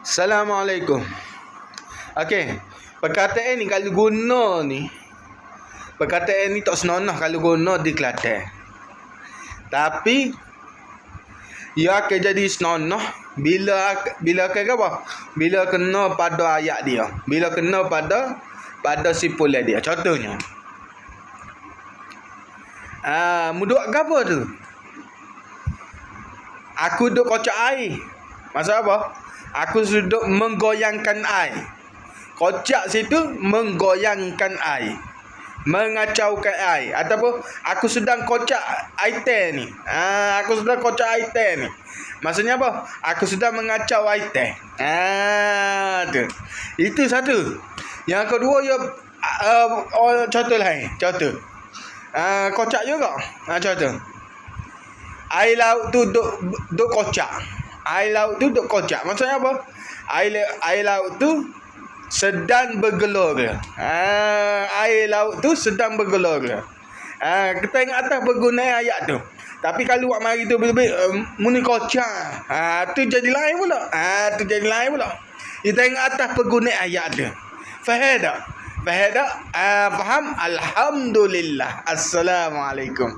Assalamualaikum. Okey. Perkataan ni kalau guna ni perkataan ni tak senonoh kalau guna di Kelantan. Tapi ia akan jadi senonoh bila bila akan apa? Bila kena pada ayat dia. Bila kena pada pada simpulan dia. Contohnya. Ah, uh, muduk apa tu? Aku duk kocak air. Maksud apa? Aku duduk menggoyangkan air. Kocak situ menggoyangkan air. Mengacaukan air. Ataupun aku sedang kocak air teh ni. Ha, aku sedang kocak air teh ni. Maksudnya apa? Aku sedang mengacau air teh. Ha, tu. Itu satu. Yang kedua, ya, uh, uh, contoh lain. Contoh. Uh, kocak juga. Ha, contoh. Air laut tu duk, duk kocak. Air laut tu duk kocak. Maksudnya apa? Air, air laut tu sedang bergelora. Ha, air laut tu sedang bergelora. Ha, kita ingat atas berguna ayat tu. Tapi kalau buat mari tu lebih um, muni kocak. Ha, tu jadi lain pula. Ha, tu jadi lain pula. Kita ingat atas berguna ayat tu. Faham tak? Faham tak? Ha, faham? Alhamdulillah. Assalamualaikum.